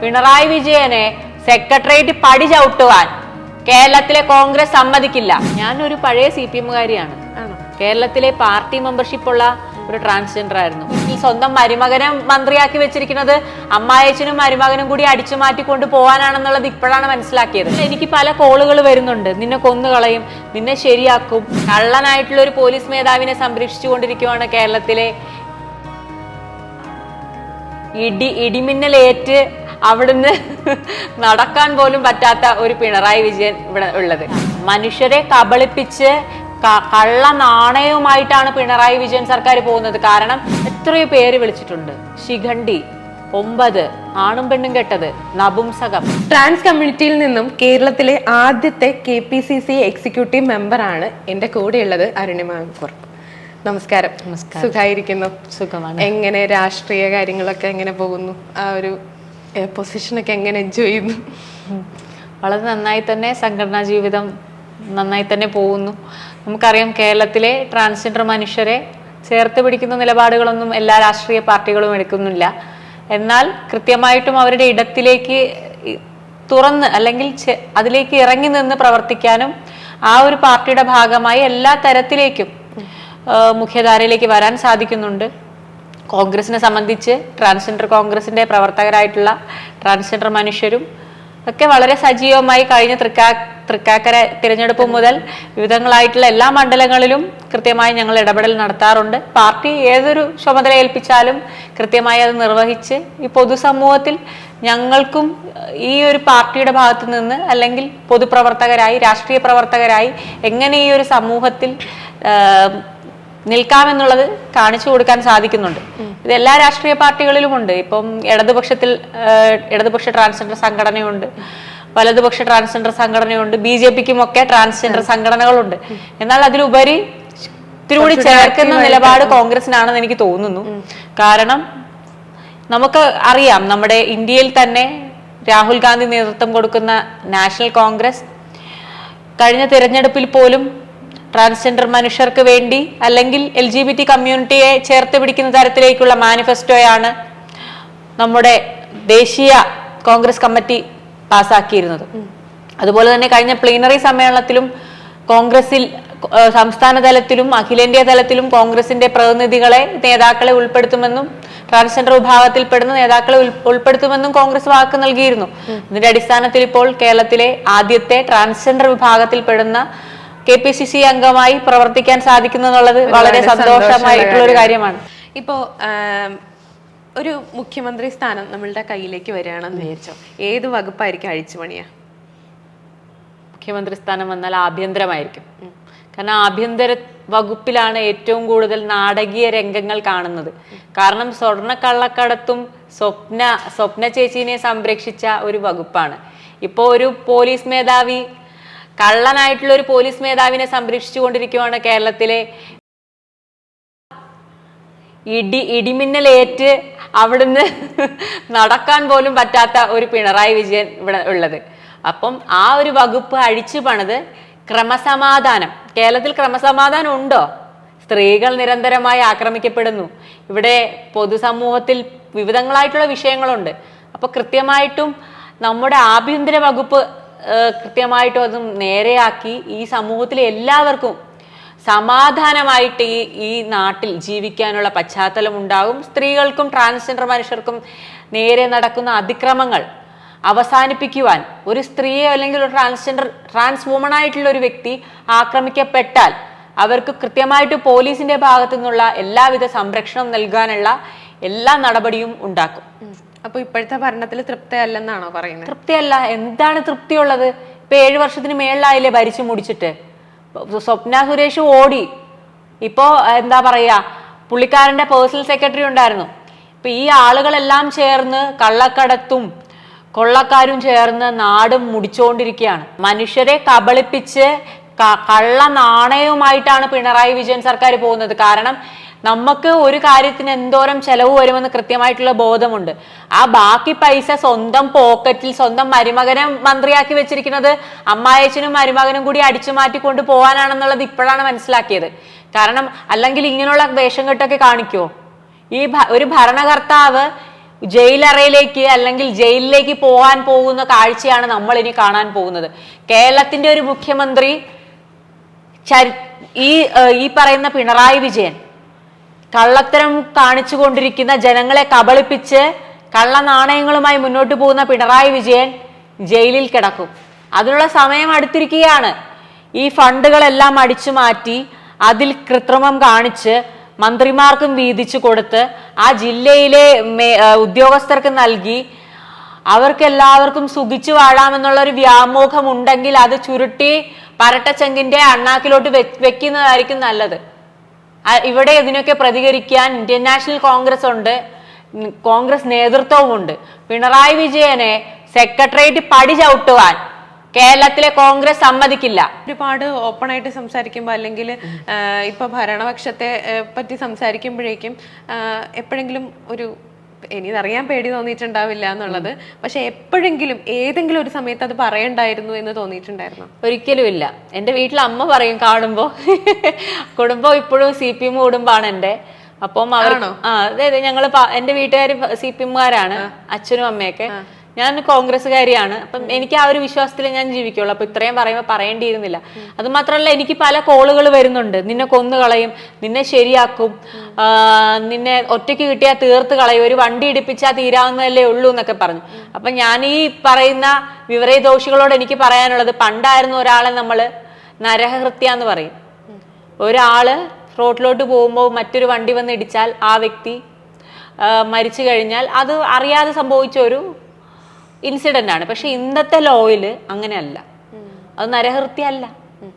പിണറായി വിജയനെ സെക്രട്ടേറിയറ്റ് പടി ചവിട്ടുവാൻ കേരളത്തിലെ കോൺഗ്രസ് സമ്മതിക്കില്ല. ഞാനൊരു പഴയ സി പി എമ്മുകാരിയാണ്. കേരളത്തിലെ പാർട്ടി മെമ്പർഷിപ്പ് ഉള്ള ഒരു ട്രാൻസ്ജെൻഡർ ആയിരുന്നു ഈ സ്വന്തം മരുമകനെ മന്ത്രിയാക്കി വെച്ചിരിക്കുന്നത് അമ്മായച്ചനും മരുമകനും കൂടി അടിച്ചു മാറ്റിക്കൊണ്ട് പോകാനാണെന്നുള്ളത് ഇപ്പോഴാണ് മനസ്സിലാക്കിയത്. എനിക്ക് പല കോളുകൾ വരുന്നുണ്ട്. നിന്നെ കൊന്നുകളയും നിന്നെ ശരിയാക്കും. കള്ളനായിട്ടുള്ള ഒരു പോലീസ് മേധാവിനെ സംരക്ഷിച്ചുകൊണ്ടിരിക്കുവാണ് കേരളത്തിലെ ഇടി ഇടിമിന്നലേറ്റ് അവിടുന്ന് നടക്കാൻ പോലും പറ്റാത്ത ഒരു പിണറായി വിജയൻ ഇവിടെ ഉള്ളത്. മനുഷ്യരെ കബളിപ്പിച്ച് കള്ള നാണയവുമായിട്ടാണ് പിണറായി വിജയൻ സർക്കാർ പോകുന്നത്. കാരണം എത്രയോ പേര് വിളിച്ചിട്ടുണ്ട്. ശിഖണ്ഡി ഒമ്പത് ആണും പെണ്ണും കെട്ടത് നപുംസകം ട്രാൻസ് കമ്മ്യൂണിറ്റിയിൽ നിന്നും കേരളത്തിലെ ആദ്യത്തെ K P C C executive മെമ്പറാണ് എന്റെ കൂടെയുള്ളത് അരുണിമ കുറുപ്പ് നമസ്കാരം. നമസ്കാരം. സുഖായിരിക്കുന്നു? സുഖമാണ്. എങ്ങനെ രാഷ്ട്രീയ കാര്യങ്ങളൊക്കെ എങ്ങനെ പോകുന്നു? ആ ഒരു പൊസിഷനൊക്കെ എങ്ങനെ എൻജോയ് ചെയ്യുന്നു വളരെ നന്നായി തന്നെ സംഘടനാ ജീവിതം നന്നായി തന്നെ പോകുന്നു. നമുക്കറിയാം കേരളത്തിലെ ട്രാൻസ്ജെൻഡർ മനുഷ്യരെ ചേർത്ത് പിടിക്കുന്ന നിലപാടുകളൊന്നും എല്ലാ രാഷ്ട്രീയ പാർട്ടികളും എടുക്കുന്നില്ല. എന്നാൽ കൃത്യമായിട്ടും അവരുടെ ഇടത്തിലേക്ക് തുറന്ന് അല്ലെങ്കിൽ അതിലേക്ക് ഇറങ്ങി നിന്ന് പ്രവർത്തിക്കാനും ആ ഒരു പാർട്ടിയുടെ ഭാഗമായി എല്ലാ തരത്തിലേക്കും മുഖ്യധാരയിലേക്ക് വരാൻ സാധിക്കുന്നുണ്ട്. കോൺഗ്രസിനെ സംബന്ധിച്ച് ട്രാൻസ്ജെൻഡർ കോൺഗ്രസിന്റെ പ്രവർത്തകരായിട്ടുള്ള ട്രാൻസ്ജെൻഡർ മനുഷ്യരും ഒക്കെ വളരെ സജീവമായി കഴിഞ്ഞ തൃക്കാ തൃക്കാക്കര തിരഞ്ഞെടുപ്പ് മുതൽ വിവിധങ്ങളായിട്ടുള്ള എല്ലാ മണ്ഡലങ്ങളിലും കൃത്യമായി ഞങ്ങൾ ഇടപെടൽ നടത്താറുണ്ട്. പാർട്ടി ഏതൊരു ചുമതല ഏൽപ്പിച്ചാലും കൃത്യമായി അത് നിർവഹിച്ച് ഈ പൊതുസമൂഹത്തിൽ ഞങ്ങൾക്കും ഈ ഒരു പാർട്ടിയുടെ ഭാഗത്ത് നിന്ന് അല്ലെങ്കിൽ പൊതുപ്രവർത്തകരായി രാഷ്ട്രീയ പ്രവർത്തകരായി എങ്ങനെ ഈ ഒരു സമൂഹത്തിൽ നിൽക്കാമെന്നുള്ളത് കാണിച്ചു കൊടുക്കാൻ സാധിക്കുന്നുണ്ട്. ഇത് എല്ലാ രാഷ്ട്രീയ പാർട്ടികളിലും ഉണ്ട് ഇപ്പം ഇടതുപക്ഷത്തിൽ ഇടതുപക്ഷ ട്രാൻസ്ജെൻഡർ സംഘടനയുണ്ട്. വലതുപക്ഷ ട്രാൻസ്ജെൻഡർ സംഘടനയുണ്ട്. ബി ജെ പിക്കും ഒക്കെ ട്രാൻസ്ജെൻഡർ സംഘടനകളുണ്ട്. എന്നാൽ അതിലുപരി ഇത്തിരി ചേർക്കുന്ന നിലപാട് കോൺഗ്രസിനാണെന്ന് എനിക്ക് തോന്നുന്നു. കാരണം നമുക്ക് അറിയാം നമ്മുടെ ഇന്ത്യയിൽ തന്നെ രാഹുൽ ഗാന്ധി നേതൃത്വം കൊടുക്കുന്ന നാഷണൽ കോൺഗ്രസ് കഴിഞ്ഞ തിരഞ്ഞെടുപ്പിൽ പോലും ട്രാൻസ്ജെൻഡർ മനുഷ്യർക്ക് വേണ്ടി അല്ലെങ്കിൽ എൽ ജി ബി ടി കമ്മ്യൂണിറ്റിയെ ചേർത്ത് പിടിക്കുന്ന തരത്തിലേക്കുള്ള മാനിഫെസ്റ്റോയാണ് നമ്മുടെ ദേശീയ കോൺഗ്രസ് കമ്മിറ്റി പാസാക്കിയിരുന്നത്. അതുപോലെ തന്നെ കഴിഞ്ഞ പ്ലീനറി സമ്മേളനത്തിലും കോൺഗ്രസിൽ സംസ്ഥാന തലത്തിലും അഖിലേന്ത്യാ തലത്തിലും കോൺഗ്രസിന്റെ പ്രതിനിധികളെ നേതാക്കളെ ഉൾപ്പെടുത്തുമെന്നും ട്രാൻസ്ജെൻഡർ വിഭാഗത്തിൽപ്പെടുന്ന നേതാക്കളെ ഉൾ- ഉൾപ്പെടുത്തുമെന്നും കോൺഗ്രസ് വാക്ക് നൽകിയിരുന്നു. ഇതിന്റെ അടിസ്ഥാനത്തിൽ ഇപ്പോൾ കേരളത്തിലെ ആദ്യത്തെ ട്രാൻസ്ജെൻഡർ വിഭാഗത്തിൽപ്പെടുന്ന കെ പി സി സി അംഗമായി പ്രവർത്തിക്കാൻ സാധിക്കുന്നു എന്നുള്ളത് വളരെ സന്തോഷമായിട്ടുള്ള ഒരു കാര്യമാണ്. ഇപ്പോ ഒരു മുഖ്യമന്ത്രി സ്ഥാനം നമ്മളുടെ കയ്യിലേക്ക് വരികയാണെന്ന് വിചാരിച്ചോ? ഏത് വകുപ്പായിരിക്കും അഴിച്ചുപണിയാ? മുഖ്യമന്ത്രി സ്ഥാനം വന്നാൽ ആഭ്യന്തരമായിരിക്കും. കാരണം ആഭ്യന്തര വകുപ്പിലാണ് ഏറ്റവും കൂടുതൽ നാടകീയ രംഗങ്ങൾ കാണുന്നത്. കാരണം സ്വർണ കള്ളക്കടത്തും സ്വപ്ന സ്വപ്ന ചേച്ചീനെ സംരക്ഷിച്ച ഒരു വകുപ്പാണ്. ഇപ്പോൾ ഒരു പോലീസ് മേധാവി കള്ളനായിട്ടുള്ള ഒരു പോലീസ് മേധാവിനെ സംരക്ഷിച്ചുകൊണ്ടിരിക്കുകയാണ് കേരളത്തിലെ ഇടി ഇടിമിന്നലേറ്റ് അവിടുന്ന് നടക്കാൻ പോലും പറ്റാത്ത ഒരു പിണറായി വിജയൻ ഇവിടെ ഉള്ളത്. അപ്പം ആ ഒരു വകുപ്പ് അഴിച്ചു പണിത് ക്രമസമാധാനം. കേരളത്തിൽ ക്രമസമാധാനം ഉണ്ടോ? സ്ത്രീകൾ നിരന്തരമായി ആക്രമിക്കപ്പെടുന്നു. ഇവിടെ പൊതുസമൂഹത്തിൽ വിവിധങ്ങളായിട്ടുള്ള വിഷയങ്ങളുണ്ട്. അപ്പൊ കൃത്യമായിട്ടും നമ്മുടെ ആഭ്യന്തര വകുപ്പ് കൃത്യമായിട്ടും അതും നേരെയാക്കി ഈ സമൂഹത്തിലെ എല്ലാവർക്കും സമാധാനമായിട്ട് ഈ ഈ നാട്ടിൽ ജീവിക്കാനുള്ള പശ്ചാത്തലം ഉണ്ടാകും. സ്ത്രീകൾക്കും ട്രാൻസ്ജെൻഡർ മനുഷ്യർക്കും നേരെ നടക്കുന്ന അതിക്രമങ്ങൾ അവസാനിപ്പിക്കുവാൻ ഒരു സ്ത്രീയെ അല്ലെങ്കിൽ ഒരു ട്രാൻസ്ജെൻഡർ ട്രാൻസ് വുമൺ ആയിട്ടുള്ള ഒരു വ്യക്തി ആക്രമിക്കപ്പെട്ടാൽ അവർക്ക് കൃത്യമായിട്ട് പോലീസിന്റെ ഭാഗത്തു നിന്നുള്ള എല്ലാവിധ സംരക്ഷണം നൽകാനുള്ള എല്ലാ നടപടിയും ഉണ്ടാക്കും. അപ്പൊ ഇപ്പോഴത്തെ ഭരണത്തിൽ തൃപ്തിയല്ലെന്നാണോ പറയുന്നത് തൃപ്തിയല്ല. എന്താണ് തൃപ്തിയുള്ളത്? ഇപ്പൊ ഏഴു വർഷത്തിന് മേളിലായില്ലേ ഭരിച്ചു മുടിച്ചിട്ട്? സ്വപ്ന സുരേഷ് ഓടി. ഇപ്പോ എന്താ പറയാ പുള്ളിക്കാരന്റെ പേഴ്സണൽ സെക്രട്ടറി ഉണ്ടായിരുന്നു. ഇപ്പൊ ഈ ആളുകളെല്ലാം ചേർന്ന് കള്ളക്കടത്തും കൊള്ളക്കാരും ചേർന്ന് നാടും മുടിച്ചുകൊണ്ടിരിക്കുകയാണ് മനുഷ്യരെ കബളിപ്പിച്ച് കള്ള നാണയവുമായിട്ടാണ് പിണറായി വിജയൻ സർക്കാർ പോകുന്നത്. കാരണം നമുക്ക് ഒരു കാര്യത്തിന് എന്തോരം ചെലവ് വരുമെന്ന് കൃത്യമായിട്ടുള്ള ബോധമുണ്ട്. ആ ബാക്കി പൈസ സ്വന്തം പോക്കറ്റിൽ സ്വന്തം മരുമകനെ മന്ത്രിയാക്കി വെച്ചിരിക്കുന്നത് അമ്മായച്ചനും മരുമകനും കൂടി അടിച്ചു മാറ്റിക്കൊണ്ട് പോകാനാണെന്നുള്ളത് ഇപ്പോഴാണ് മനസ്സിലാക്കിയത്. കാരണം അല്ലെങ്കിൽ ഇങ്ങനെയുള്ള വേഷം കെട്ടൊക്കെ കാണിക്കുമോ ഈ ഒരു ഭരണകർത്താവ് ജയിലറയിലേക്ക് അല്ലെങ്കിൽ ജയിലിലേക്ക് പോകാൻ പോകുന്ന കാഴ്ചയാണ് നമ്മൾ ഇനി കാണാൻ പോകുന്നത്. കേരളത്തിന്റെ ഒരു മുഖ്യമന്ത്രി ഈ ഈ പറയുന്ന പിണറായി വിജയൻ കള്ളത്തരം കാണിച്ചുകൊണ്ടിരിക്കുന്ന ജനങ്ങളെ കബളിപ്പിച്ച് കള്ള നാണയങ്ങളുമായി മുന്നോട്ട് പോകുന്ന പിണറായി വിജയൻ ജയിലിൽ കിടക്കും. അതിനുള്ള സമയം അടുത്തിരിക്കുകയാണ്. ഈ ഫണ്ടുകളെല്ലാം അടിച്ചു മാറ്റി അതിൽ കൃത്രിമം കാണിച്ച് മന്ത്രിമാർക്കും വീതിച്ചു കൊടുത്ത് ആ ജില്ലയിലെ ഉദ്യോഗസ്ഥർക്ക് നൽകി അവർക്കെല്ലാവർക്കും സുഖിച്ചു വാഴാമെന്നുള്ള ഒരു വ്യാമോഹം ഉണ്ടെങ്കിൽ അത് ചുരുട്ടി പരട്ടച്ചെങ്കിന്റെ അണ്ണാക്കിലോട്ട് വെക്കുന്നതായിരിക്കും നല്ലത്. ഇവിടെ ഇതിനൊക്കെ പ്രതികരിക്കാൻ ഇന്ത്യൻ നാഷണൽ കോൺഗ്രസ് ഉണ്ട് കോൺഗ്രസ് നേതൃത്വവുമുണ്ട് പിണറായി വിജയനെ സെക്രട്ടേറിയറ്റ് പടി ചവിട്ടുവാൻ കേരളത്തിലെ കോൺഗ്രസ് സമ്മതിക്കില്ല. ഒരുപാട് ഓപ്പൺ ആയിട്ട് സംസാരിക്കുമ്പോൾ അല്ലെങ്കിൽ ഇപ്പൊ ഭരണപക്ഷത്തെ പറ്റി സംസാരിക്കുമ്പോഴേക്കും എപ്പോഴെങ്കിലും ഒരു എനിക്കറിയാൻ പേടി തോന്നിയിട്ടുണ്ടാവില്ല എന്നുള്ളത്. പക്ഷെ എപ്പോഴെങ്കിലും ഏതെങ്കിലും ഒരു സമയത്ത് അത് പറയണ്ടായിരുന്നു എന്ന് തോന്നിയിട്ടുണ്ടായിരുന്നു? ഒരിക്കലും ഇല്ല എന്റെ വീട്ടിൽ അമ്മ പറയും കാണുമ്പോൾ കുടുംബം ഇപ്പോഴും സി പി എം കുടുംബമാണ് എന്റെ. അപ്പം അവർ ആ അതെ പ- എന്റെ വീട്ടുകാർ സി പി എമ്മുകാരാണ് അച്ഛനും അമ്മയൊക്കെ. ഞാൻ കോൺഗ്രസ്സുകാരിയാണ്. അപ്പം എനിക്ക് ആ ഒരു വിശ്വാസത്തിൽ ഞാൻ ജീവിക്കുള്ളൂ. അപ്പൊ ഇത്രയും പറയുമ്പോൾ പറയേണ്ടിയിരുന്നില്ല. അത് മാത്രമല്ല എനിക്ക് പല കോളുകൾ വരുന്നുണ്ട്. നിന്നെ കൊന്നു കളയും നിന്നെ ശരിയാക്കും നിന്നെ ഒറ്റയ്ക്ക് കിട്ടിയാൽ തീർത്ത് കളയും ഒരു വണ്ടി ഇടിപ്പിച്ചാൽ തീരാവുന്നതല്ലേ ഉള്ളൂ എന്നൊക്കെ പറഞ്ഞു. അപ്പൊ ഞാൻ ഈ പറയുന്ന വിവരദോഷികളോട് എനിക്ക് പറയാനുള്ളത് പണ്ടായിരുന്നു ഒരാളെ നമ്മൾ നരഹൃത്യ എന്ന് പറയും. ഒരാൾ റോഡിലോട്ട് പോകുമ്പോൾ മറ്റൊരു വണ്ടി വന്ന് ഇടിച്ചാൽ ആ വ്യക്തി മരിച്ചു കഴിഞ്ഞാൽ അത് അറിയാതെ സംഭവിച്ച ഒരു ഇൻസിഡന്റ് ആണ്. പക്ഷെ ഇന്നത്തെ ലോയിൽ അങ്ങനെയല്ല. അത് നരഹത്യ അല്ല ഉം,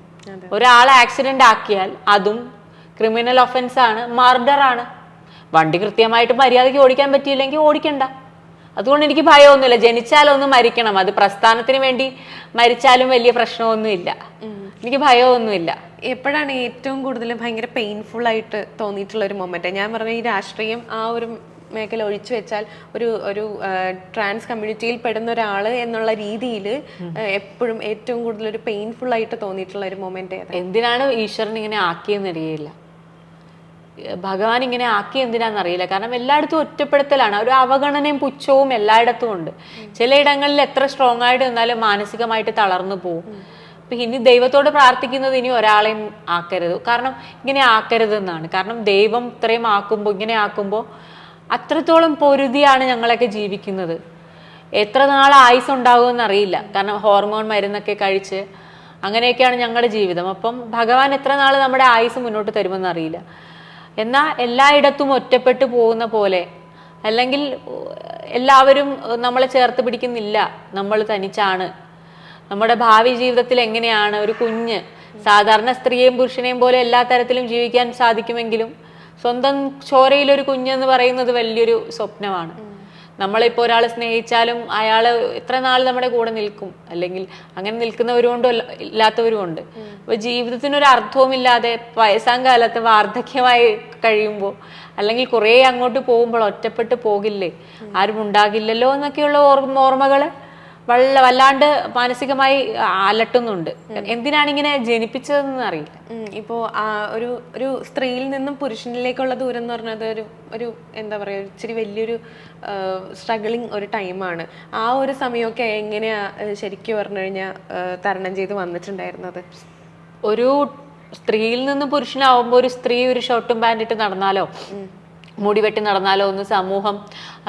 ഒരാളെ ആക്സിഡന്റ് ആക്കിയാൽ അതും ക്രിമിനൽ ഒഫൻസ് ആണ് മർഡർ ആണ്. വണ്ടി കൃത്യമായിട്ട് മര്യാദയ്ക്ക് ഓടിക്കാൻ പറ്റിയില്ലെങ്കിൽ ഓടിക്കണ്ട. അതുകൊണ്ട് എനിക്ക് ഭയമൊന്നുമില്ല. ജനിച്ചാലൊന്ന് മരിക്കണം. അത് പ്രസ്ഥാനത്തിന് വേണ്ടി മരിച്ചാലും വലിയ പ്രശ്നമൊന്നുമില്ല. എനിക്ക് ഭയമൊന്നുമില്ല. എപ്പോഴാണ് ഏറ്റവും കൂടുതൽ ഭയങ്കര പെയിൻഫുൾ ആയിട്ട് തോന്നിയിട്ടുള്ള ഒരു മൊമെന്റ് ഞാൻ പറഞ്ഞ ഈ രാഷ്ട്രീയം ആ ഒരു മേഖല ഒഴിച്ചു വെച്ചാൽ ഒരു ഒരു ട്രാൻസ് കമ്മ്യൂണിറ്റിയിൽ പെടുന്ന ഒരാൾ എന്നുള്ള രീതിയിൽ എപ്പോഴും ഏറ്റവും കൂടുതൽ ഒരു പെയിൻഫുൾ ആയിട്ട് തോന്നിയിട്ടുള്ള ഒരു മൊമെന്റ് എന്തിനാണ് ഈശ്വരൻ ഇങ്ങനെ ആക്കിയെന്ന് അറിയില്ല. ഭഗവാൻ ഇങ്ങനെ ആക്കി എന്തിനാണെന്നറിയില്ല കാരണം എല്ലായിടത്തും ഒറ്റപ്പെടുത്തലാണ്. ഒരു അവഗണനയും പുച്ഛവും എല്ലായിടത്തും ഉണ്ട്. ചിലയിടങ്ങളിൽ എത്ര സ്ട്രോങ് ആയിട്ട് നിന്നാലും മാനസികമായിട്ട് തളർന്നു പോകും അപ്പൊ ഇനി ദൈവത്തോട് പ്രാർത്ഥിക്കുന്നത് ഇനി ഒരാളെയും ആക്കരുത്. കാരണം ഇങ്ങനെ ആക്കരുത് എന്നാണ് കാരണം ദൈവം ഇത്രയും ആക്കുമ്പോൾ ഇങ്ങനെ ആക്കുമ്പോൾ അത്രത്തോളം പൊരുതിയാണ് ഞങ്ങളൊക്കെ ജീവിക്കുന്നത്. എത്ര നാൾ ആയുസ് ഉണ്ടാകുമെന്ന് അറിയില്ല കാരണം ഹോർമോൺ മരുന്നൊക്കെ കഴിച്ച് അങ്ങനെയൊക്കെയാണ് ഞങ്ങളുടെ ജീവിതം. അപ്പം ഭഗവാൻ എത്ര നാൾ നമ്മുടെ ആയുസ് മുന്നോട്ട് തരുമെന്ന് അറിയില്ല എന്നാൽ എല്ലായിടത്തും ഒറ്റപ്പെട്ടു പോകുന്ന പോലെ അല്ലെങ്കിൽ എല്ലാവരും നമ്മളെ ചേർത്ത് പിടിക്കുന്നില്ല. നമ്മൾ തനിച്ചാണ്. നമ്മുടെ ഭാവി ജീവിതത്തിൽ എങ്ങനെയാണ്? ഒരു കുഞ്ഞ് സാധാരണ സ്ത്രീയെയും പുരുഷനെയും പോലെ എല്ലാ തരത്തിലും ജീവിക്കാൻ സാധിക്കുമെങ്കിലും സ്വന്തം ചോരയിലൊരു കുഞ്ഞെന്ന് പറയുന്നത് വലിയൊരു സ്വപ്നമാണ്. നമ്മളിപ്പോൾ ഒരാളെ സ്നേഹിച്ചാലും അയാൾ എത്ര നാൾ നമ്മുടെ കൂടെ നിൽക്കും. അല്ലെങ്കിൽ അങ്ങനെ നിൽക്കുന്നവരുമുണ്ട് ഇല്ലാത്തവരുമുണ്ട്. അപ്പൊ ജീവിതത്തിനൊരു അർത്ഥവുമില്ലാതെ വയസ്സാം കാലത്ത് വാർദ്ധക്യമായി കഴിയുമ്പോൾ അല്ലെങ്കിൽ കുറേ അങ്ങോട്ട് പോകുമ്പോൾ ഒറ്റപ്പെട്ട് പോകില്ലേ? ആരും ഉണ്ടാകില്ലല്ലോ എന്നൊക്കെയുള്ള ഓർമ്മ ഓർമ്മകൾ. വല്ല വല്ലാണ്ട് മാനസികമായി അലട്ടുന്നുണ്ട്. എന്തിനാണ് ഇങ്ങനെ ജനിപ്പിച്ചതെന്ന് അറിയില്ല. ഇപ്പോ ആ ഒരു ഒരു സ്ത്രീയിൽ നിന്നും പുരുഷനിലേക്കുള്ള ദൂരം എന്ന് പറഞ്ഞത് ഒരു ഒരു എന്താ പറയുക ഇച്ചിരി വലിയൊരു സ്ട്രഗിളിങ് ഒരു ടൈമാണ് ആ ഒരു സമയമൊക്കെ എങ്ങനെയാ ശരിക്ക് പറഞ്ഞു കഴിഞ്ഞാൽ തരണം ചെയ്ത് വന്നിട്ടുണ്ടായിരുന്നത്? ഒരു സ്ത്രീയിൽ നിന്ന് പുരുഷനാവുമ്പോൾ ഒരു സ്ത്രീ ഒരു ഷർട്ടും പാന്റിട്ട് നടന്നാലോ? മുടി വെട്ടി നടന്നാലോ ഒന്നും സമൂഹം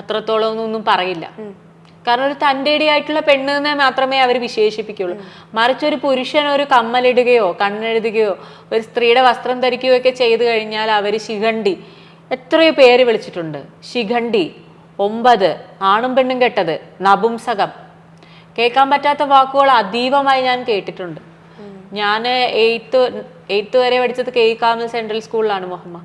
അത്രത്തോളം ഒന്നും പറയില്ല. കാരണം ഒരു തന്റെടിയായിട്ടുള്ള പെണ്ണ് എന്ന് മാത്രമേ അവർ വിശേഷിപ്പിക്കുള്ളൂ. മറിച്ച് ഒരു പുരുഷൻ ഒരു കമ്മലിടുകയോ കണ്ണെഴുതുകയോ ഒരു സ്ത്രീയുടെ വസ്ത്രം ധരിക്കുകയോ ഒക്കെ ചെയ്തു കഴിഞ്ഞാൽ അവർ ശിഖണ്ഡി. എത്രയോ പേര് വിളിച്ചിട്ടുണ്ട്. ശിഖണ്ഡി ഒമ്പത് ആണും പെണ്ണും കെട്ടത് നപുംസകം. കേൾക്കാൻ പറ്റാത്ത വാക്കുകൾ അതീവമായി ഞാൻ കേട്ടിട്ടുണ്ട്. ഞാൻ എയ്ത്ത് എയ്ത്ത് വരെ പഠിച്ചത് കെ കാമൽ സെൻട്രൽ സ്കൂളിലാണ് മുഹമ്മ.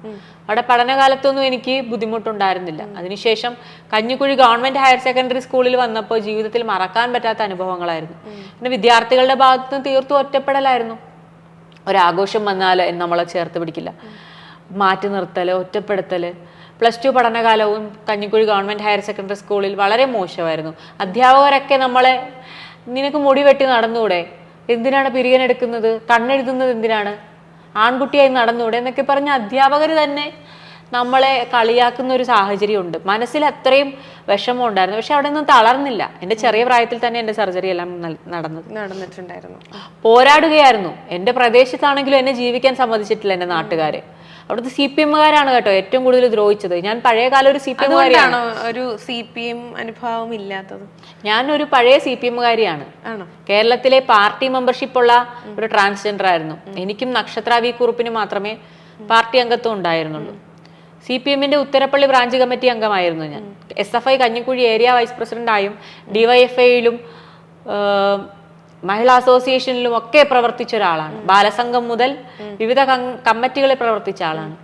അവിടെ പഠനകാലത്തൊന്നും എനിക്ക് ബുദ്ധിമുട്ടുണ്ടായിരുന്നില്ല. അതിനുശേഷം കഞ്ഞിക്കുഴി ഗവൺമെന്റ് ഹയർ സെക്കൻഡറി സ്കൂളിൽ വന്നപ്പോൾ ജീവിതത്തിൽ മറക്കാൻ പറ്റാത്ത അനുഭവങ്ങളായിരുന്നു. പിന്നെ വിദ്യാർത്ഥികളുടെ ഭാഗത്ത് നിന്ന് തീർത്തും ഒറ്റപ്പെടലായിരുന്നു. ഒരാഘോഷം വന്നാൽ നമ്മളെ ചേർത്ത് പിടിക്കില്ല. മാറ്റി നിർത്തൽ ഒറ്റപ്പെടുത്തൽ പ്ലസ് ടു പഠനകാലവും കഞ്ഞിക്കുഴി ഗവൺമെന്റ് ഹയർ സെക്കൻഡറി സ്കൂളിൽ വളരെ മോശമായിരുന്നു. അധ്യാപകരൊക്കെ നമ്മളെ നിനക്ക് മുടി വെട്ടി നടന്നൂടെ? എന്തിനാണ് പിരിയൻ എടുക്കുന്നത്? കണ്ണെഴുതുന്നത് എന്തിനാണ്? ആൺകുട്ടിയായി നടന്നൂടെ എന്നൊക്കെ പറഞ്ഞ അധ്യാപകർ തന്നെ നമ്മളെ കളിയാക്കുന്ന ഒരു സാഹചര്യം ഉണ്ട് മനസ്സിൽ അത്രയും വിഷമം ഉണ്ടായിരുന്നു. പക്ഷെ അവിടെ ഒന്നും തളർന്നില്ല. എന്റെ ചെറിയ പ്രായത്തിൽ തന്നെ എന്റെ സർജറി എല്ലാം നടന്നു നടന്നത്. നടന്നിട്ടുണ്ടായിരുന്നു. പോരാടുകയായിരുന്നു. എന്റെ പ്രദേശത്താണെങ്കിലും എന്നെ ജീവിക്കാൻ സമ്മതിച്ചിട്ടില്ല എന്റെ നാട്ടുകാരെ. അവിടുത്തെ സി പി എമ്മുകാരാണ് കേട്ടോ ഏറ്റവും കൂടുതൽ ദ്രോഹിച്ചത്. ഞാൻ പഴയ കാലം ഒരു സി പി എമ്മുകാരിയാണ്. ഒരു സി പി എം അനുഭവം ഇല്ലാത്തത്? ഞാനൊരു പഴയ സി പി എമ്മുകാരിയാണ്. കേരളത്തിലെ പാർട്ടി മെമ്പർഷിപ്പ് ഉള്ള ഒരു ട്രാൻസ്ജെൻഡർ ആയിരുന്നു എനിക്കും നക്ഷത്ര വി കുറുപ്പിന് മാത്രമേ പാർട്ടി അംഗത്വം ഉണ്ടായിരുന്നുള്ളൂ. സി പി എമ്മിന്റെ ഉത്തരപ്പള്ളി ബ്രാഞ്ച് കമ്മിറ്റി അംഗമായിരുന്നു ഞാൻ. S F I Kanjikuzhi area vice പ്രസിഡന്റായും ഡിവൈഎഫ്ഐയിലും മഹിളാ അസോസിയേഷനിലും ഒക്കെ പ്രവർത്തിച്ച ഒരാളാണ്. ബാലസംഘം മുതൽ വിവിധ കമ്മിറ്റികളിൽ പ്രവർത്തിച്ച ആളാണ്.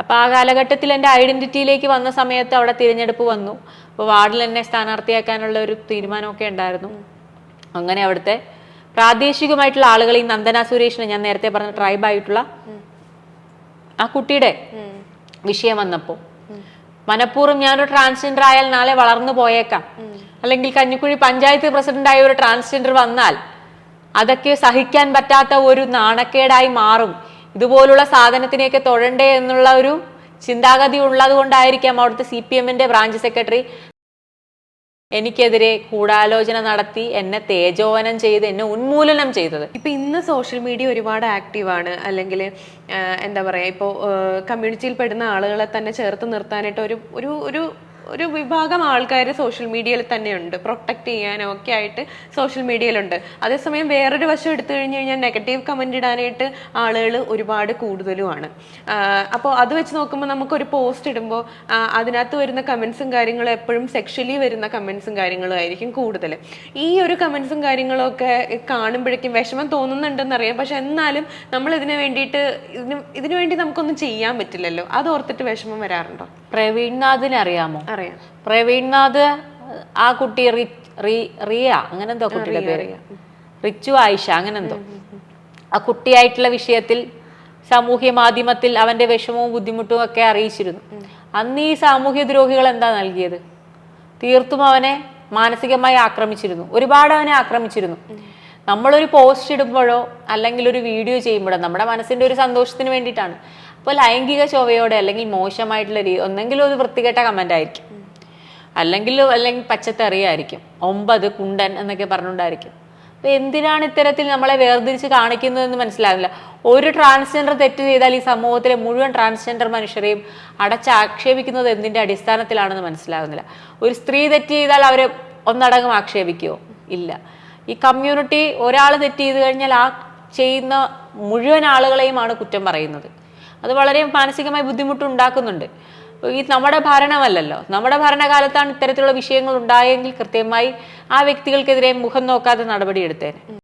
അപ്പൊ ആ കാലഘട്ടത്തിൽ എന്റെ ഐഡന്റിറ്റിയിലേക്ക് വന്ന സമയത്ത് അവിടെ തിരഞ്ഞെടുപ്പ് വന്നു. അപ്പോൾ വാർഡിൽ എന്നെ സ്ഥാനാർത്ഥിയാക്കാനുള്ള ഒരു തീരുമാനമൊക്കെ ഉണ്ടായിരുന്നു. അങ്ങനെ അവിടുത്തെ പ്രാദേശികമായിട്ടുള്ള ആളുകൾ ഈ നന്ദന സുരേഷിനെ ഞാൻ നേരത്തെ പറഞ്ഞ ട്രൈബായിട്ടുള്ള ആ കുട്ടിയുടെ വിഷയം വന്നപ്പോൾ മനഃപൂർവം ഞാനൊരു ട്രാൻസ്ജെൻഡർ ആയാൽ നാളെ വളർന്നു പോയേക്കാം. അല്ലെങ്കിൽ കഞ്ഞിക്കുഴി പഞ്ചായത്ത് പ്രസിഡന്റായ ഒരു ട്രാൻസ്ജെൻഡർ വന്നാൽ അതൊക്കെ സഹിക്കാൻ പറ്റാത്ത ഒരു നാണക്കേടായി മാറും. ഇതുപോലുള്ള സാധനത്തിനെയൊക്കെ തൊഴണ്ടേ എന്നുള്ള ഒരു ചിന്താഗതി ഉള്ളത് കൊണ്ടായിരിക്കാം അവിടുത്തെ സി പി എമ്മിന്റെ ബ്രാഞ്ച് സെക്രട്ടറി എനിക്കെതിരെ കൂടാലോചന നടത്തി എന്നെ തേജോവനം ചെയ്ത് എന്നെ ഉന്മൂലനം ചെയ്തത്. ഇപ്പൊ ഇന്ന് സോഷ്യൽ മീഡിയ ഒരുപാട് ആക്റ്റീവാണ് അല്ലെങ്കിൽ എന്താ പറയാ ഇപ്പോ കമ്മ്യൂണിറ്റിയിൽ പെടുന്ന ആളുകളെ തന്നെ ചേർത്ത് നിർത്താനായിട്ട് ഒരു ഒരു ഒരു ഒരു വിഭാഗം ആൾക്കാർ സോഷ്യൽ മീഡിയയിൽ തന്നെയുണ്ട്. പ്രൊട്ടക്റ്റ് ചെയ്യാനും ഒക്കെ ആയിട്ട് സോഷ്യൽ മീഡിയയിലുണ്ട് അതേസമയം വേറൊരു വശം എടുത്തു കഴിഞ്ഞ് കഴിഞ്ഞാൽ നെഗറ്റീവ് കമന്റ് ഇടാനായിട്ട് ആളുകൾ ഒരുപാട് കൂടുതലുമാണ്. അപ്പോൾ അത് വെച്ച് നോക്കുമ്പോൾ നമുക്കൊരു പോസ്റ്റ് ഇടുമ്പോൾ അതിനകത്ത് വരുന്ന കമൻസും കാര്യങ്ങളും എപ്പോഴും സെക്ഷലി വരുന്ന കമൻസും കാര്യങ്ങളും ആയിരിക്കും കൂടുതൽ. ഈ ഒരു കമൻസും കാര്യങ്ങളും ഒക്കെ കാണുമ്പോഴേക്കും വിഷമം തോന്നുന്നുണ്ടെന്നറിയാം. പക്ഷെ എന്നാലും നമ്മൾ ഇതിനു വേണ്ടിയിട്ട് ഇതിന് ഇതിനു വേണ്ടി നമുക്കൊന്നും ചെയ്യാൻ പറ്റില്ലല്ലോ. അത് ഓർത്തിട്ട് വിഷമം വരാറുണ്ടോ? പ്രവീൺനാഥിനെ അറിയാമോ അറിയാം. പ്രവീൺനാഥ് ആ കുട്ടി റിയ അങ്ങനെ എന്തോ കുട്ടിയുടെ പേര്? റിച്ചു ആയിഷ അങ്ങനെ എന്തോ ആ കുട്ടിയായിട്ടുള്ള വിഷയത്തിൽ സാമൂഹ്യ മാധ്യമത്തിൽ അവന്റെ വിഷമവും ബുദ്ധിമുട്ടും ഒക്കെ അറിയിച്ചിരുന്നു. അന്ന് ഈ സാമൂഹ്യ ദ്രോഹികൾ എന്താ നൽകിയത്? തീർത്തും അവനെ മാനസികമായി ആക്രമിച്ചിരുന്നു. ഒരുപാട് അവനെ ആക്രമിച്ചിരുന്നു. നമ്മളൊരു പോസ്റ്റ് ഇടുമ്പോഴോ അല്ലെങ്കിൽ ഒരു വീഡിയോ ചെയ്യുമ്പോഴോ നമ്മുടെ മനസ്സിന്റെ ഒരു സന്തോഷത്തിന് വേണ്ടിയിട്ടാണ്. അപ്പോൾ ലൈംഗിക ചൊവ്വയോടെ അല്ലെങ്കിൽ മോശമായിട്ടുള്ള രീതി ഒന്നെങ്കിലും ഒരു വൃത്തികെട്ട കമന്റ് ആയിരിക്കും. അല്ലെങ്കിൽ അല്ലെങ്കിൽ പച്ചത്തെറിയായിരിക്കും. ഒമ്പത് കുണ്ടൻ എന്നൊക്കെ പറഞ്ഞുകൊണ്ടായിരിക്കും. അപ്പൊ എന്തിനാണ് ഇത്തരത്തിൽ നമ്മളെ വേർതിരിച്ച് കാണിക്കുന്നതെന്ന് മനസ്സിലാവില്ല. ഒരു ട്രാൻസ്ജെൻഡർ തെറ്റ് ചെയ്താൽ ഈ സമൂഹത്തിലെ മുഴുവൻ ട്രാൻസ്ജെൻഡർ മനുഷ്യരെയും അടച്ചാക്ഷേപിക്കുന്നത് എന്തിന്റെ അടിസ്ഥാനത്തിലാണെന്ന് മനസ്സിലാകുന്നില്ല ഒരു സ്ത്രീ തെറ്റ് ചെയ്താൽ അവരെ ഒന്നടങ്കം ആക്ഷേപിക്കുമോ ഇല്ല. ഈ കമ്മ്യൂണിറ്റി ഒരാൾ തെറ്റ് ചെയ്ത് കഴിഞ്ഞാൽ ആ ചെയ്യുന്ന മുഴുവൻ ആളുകളെയുമാണ് കുറ്റം പറയുന്നത്. അത് വളരെ മാനസികമായി ബുദ്ധിമുട്ട് ഉണ്ടാക്കുന്നുണ്ട് ഈ നമ്മുടെ ഭരണമല്ലല്ലോ. നമ്മുടെ ഭരണകാലത്താണ് ഇത്തരത്തിലുള്ള വിഷയങ്ങൾ ഉണ്ടായെങ്കിൽ കൃത്യമായി ആ വ്യക്തികൾക്കെതിരെ മുഖം നോക്കാതെ നടപടിയെടുത്തേനെ.